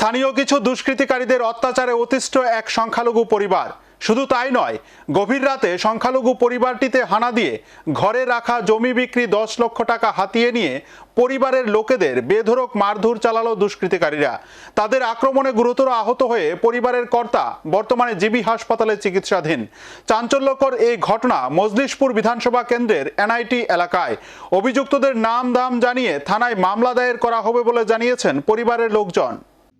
স্থানীয় কিছু দুষ্কৃতিকারীদের অত্যাচারে অতিষ্ঠ এক সংখ্যালঘু পরিবার। শুধু তাই নয়, গভীর রাতে সংখ্যালঘু পরিবারটিতে হানা দিয়ে ঘরে রাখা জমি বিক্রি দশ লক্ষ টাকা হাতিয়ে নিয়ে পরিবারের লোকেদের বেধরক মারধর চালালো দুষ্কৃতিকারীরা। তাদের আক্রমণে গুরুতর আহত হয়ে পরিবারের কর্তা বর্তমানে জিবি হাসপাতালে চিকিৎসাধীন। চাঞ্চল্যকর এই ঘটনা মজলিশপুর বিধানসভা কেন্দ্রের এনআইটি এলাকায়। অভিযুক্তদের নাম দাম জানিয়ে থানায় মামলা দায়ের করা হবে বলে জানিয়েছেন পরিবারের লোকজন।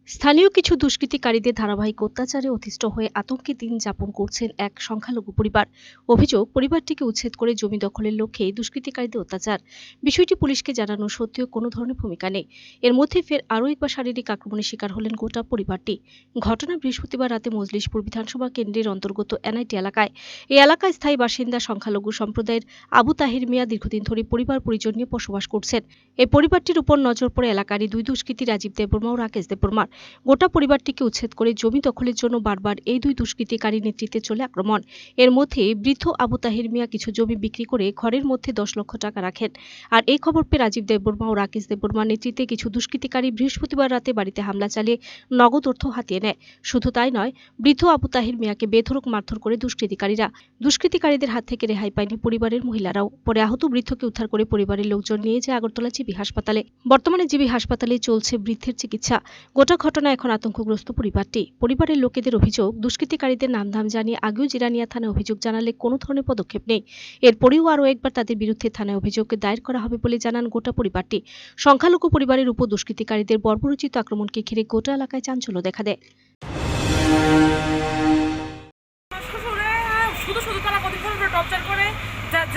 স্থানীয় কিছু দুষ্কৃতিকারীদের ধারাবাহিক অত্যাচারে অতিষ্ঠ হয়ে আতঙ্কে দিন যাপন করছেন এক সংখ্যালঘু পরিবার। অভিযোগ, পরিবারটিকে উচ্ছেদ করে জমি দখলের লক্ষ্যে দুষ্কৃতিকারীদের অত্যাচার। বিষয়টি পুলিশকে জানানো সত্ত্বেও কোনো ধরনের ভূমিকা নেই। এর মধ্যে ফের আরও একবার শারীরিক আক্রমণের শিকার হলেন গোটা পরিবারটি। ঘটনা বৃহস্পতিবার রাতে মজলিশপুর বিধানসভা কেন্দ্রের অন্তর্গত এনআইটি এলাকায়। এই এলাকায় স্থায়ী বাসিন্দা সংখ্যালঘু সম্প্রদায়ের আবু তাহির মিয়া দীর্ঘদিন ধরে পরিবার পরিজন নিয়ে বসবাস করছেন। এই পরিবারটির উপর নজর পড়ে এলাকারই দুই দুষ্কৃতী রাজীব দেববর্মা ও রাকেশ দেববর্মার গোটা পরিবারটিকে উচ্ছেদ করে জমি দখলের জন্য বারবার এই দুই দুষ্কৃতিকারী নেতৃত্বে চলে আক্রমণ। এর মধ্যে বৃদ্ধ আবু তাহির মিয়া কিছু জমি বিক্রি করে ঘরের মধ্যে দশ লক্ষ টাকা রাখেন। আর এই খবর পেয়ে রাজীব দেববর্মা ও রাকেশ দেববর্মার নেতৃত্বে কিছু দুষ্কৃতিকারী বৃহস্পতিবার রাতে বাড়িতে হামলা চালিয়ে নগদ অর্থ হাতিয়ে নেয়। শুধু তাই নয়, বৃদ্ধ আবু তাহির মিয়াকে বেধরক মারধর করে দুষ্কৃতিকারীরা। দুষ্কৃতিকারীদের হাত থেকে রেহাই পায়নি পরিবারের মহিলারাও। পরে আহত বৃদ্ধকে উদ্ধার করে পরিবারের লোকজন নিয়ে যায় আগরতলা জিবি হাসপাতালে। বর্তমানে জিবি হাসপাতালে চলছে বৃদ্ধের চিকিৎসা। গোটা ঘটনা এখন আতঙ্কগ্রস্ত পরিবারটি। পরিবারের লোকেদের অভিযোগ, দুষ্কৃতিকারীদের নামধাম জানিয়ে আগেও জিরানিয়া থানায় অভিযোগ জানালে কোনো ধরনের পদক্ষেপ নেই। এরপরেও আরও একবার তাদের বিরুদ্ধে থানায় অভিযোগ দায়ের করা হবে বলে জানান গোটা পরিবারটি। সংখ্যালঘু পরিবারের উপর দুষ্কৃতিকারীদের বর্বরোচিত আক্রমণকে ঘিরে গোটা এলাকায় চাঞ্চল্য দেখা দেয়।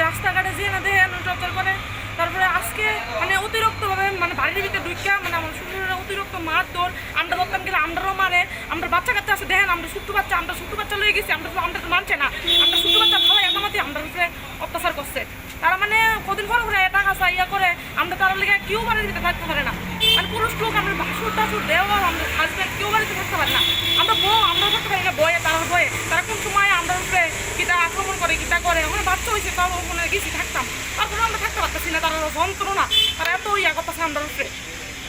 রাস্তাঘাটে যেয়ে না টর্চার করে। তারপরে আজকে মানে অতিরিক্তভাবে মানে বাড়ির ভিতরে ঢুকিয়া মানে আমার অতিরিক্ত মার তোর আমরা ধরতাম গেলে আমরাও মারে আমরা বাচ্চা কাচ্চা আছে, দেখেন, আমরা ছোট্ট বাচ্চা, আমরা ছোট্ট বাচ্চা লয়ে গেছি, আমরা আমরা তো মানছে না। আমরা ছোট্ট বাচ্চা ফালাই একামাতি আমরা উপরে অত্যাচার করছে। তারা মানে কদিন পর পরে টাকা ইয়া করে, আমরা তার লেগে কেউ বাড়ির ভিতরে থাকতে পারে না। মানে পুরুষ লোক, আমরা ভাসুর টাসুর দেওয়া আমরা হাজব্যান্ড কেউ বাড়িতে থাকতে পারে না। আমরা বউ, আমরা থাকতে পারি না বয়ে তারা বয়ে তারা কোন সময় আমরা উপরে কিটা আক্রমণ করে কিটা করে ওখানে বাচ্চা হয়েছে তাও ওখানে গেছি, থাকতাম। তারপরে আমরা থাকতে পারতেছি না, তারা যন্ত্রণা, তারা এত ইয়া করতেছে আমরা উপরে।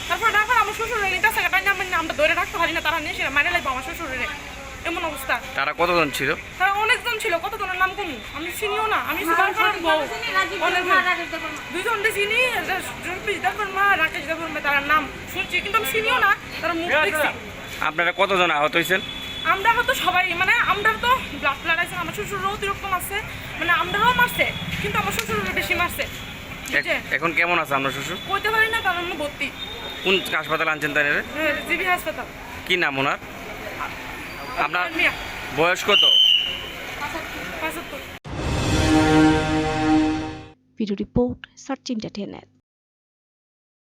তারপরে তারপর আমার শ্বশুর নিতে আসে টাইম আমরা ধরে রাখতে পারি না তারা নিয়ে এসে মানে লাগবে আমার শ্বশুরের। এমন অবস্থা। তারা কতজন ছিল? তারা অনেকজন ছিল কতজনের নাম কমু? আমি চিনিও না আমি সুপার বউ। দুজন চিনি জলপিস দেবর মা রাকেশ দেবর মা তার নাম শুনছি কিন্তু আমি চিনিও না তারা মুখ দেখছি। আপনারা কতজন আহত হয়েছেন? আমরা হয়তো সবাই মানে আমরা তো ব্লাড ব্লাড আছে আমার শ্বশুরও অতিরিক্ত মারছে মানে আমরাও মারছে কিন্তু আমার শ্বশুরের বেশি মারছে? এখন কেমন আছে আপনার শ্বশুর? কইতে পারি না কারণ আমি ভর্তি। কোন হাসপাতালে আনছেন তাই জিবি হাসপাতাল। কি নাম ওনার? আপনার বয়স কত? Video report search entertainment